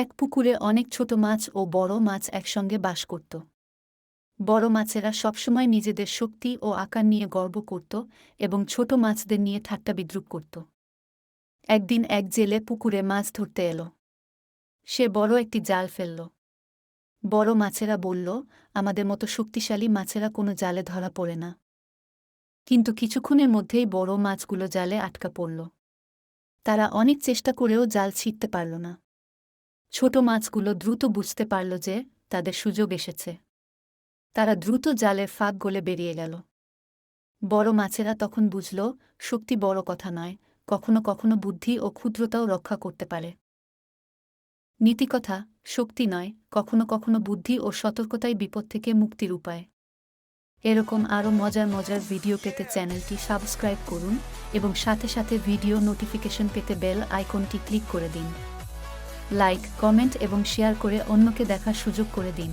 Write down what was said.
এক পুকুরে অনেক ছোট মাছ ও বড় মাছ একসঙ্গে বাস করত। বড় মাছেরা সবসময় নিজেদের শক্তি ও আকার নিয়ে গর্ব করত এবং ছোট মাছদের নিয়ে ঠাট্টা বিদ্রুপ করত। একদিন এক জেলে পুকুরে মাছ ধরতে এলো। সে বড় একটি জাল ফেলল। বড় মাছেরা বলল, আমাদের মতো শক্তিশালী মাছেরা কোনো জালে ধরা পড়ে না। কিন্তু কিছুক্ষণের মধ্যেই বড় মাছগুলো জালে আটকা পড়ল। তারা অনেক চেষ্টা করেও জাল ছিঁড়তে পারল না। ছোট মাছগুলো দ্রুত বুঝতে পারল যে তাদের সুযোগ এসেছে। তারা দ্রুত জালের ফাঁক গলে বেরিয়ে গেল। বড় মাছেরা তখন বুঝল, শক্তি বড় কথা নয়, কখনো কখনো বুদ্ধি ও ক্ষুদ্রতাও রক্ষা করতে পারে। নীতিকথা, শক্তি নয়, কখনো কখনো বুদ্ধি ও সতর্কতাই বিপদ থেকে মুক্তির উপায়। এরকম আরও মজার মজার ভিডিও পেতে চ্যানেলটি সাবস্ক্রাইব করুন এবং সাথে সাথে ভিডিও নোটিফিকেশন পেতে বেল আইকনটি ক্লিক করে দিন। লাইক কমেন্ট এবং শেয়ার করে অন্যকে দেখার সুযোগ করে দিন।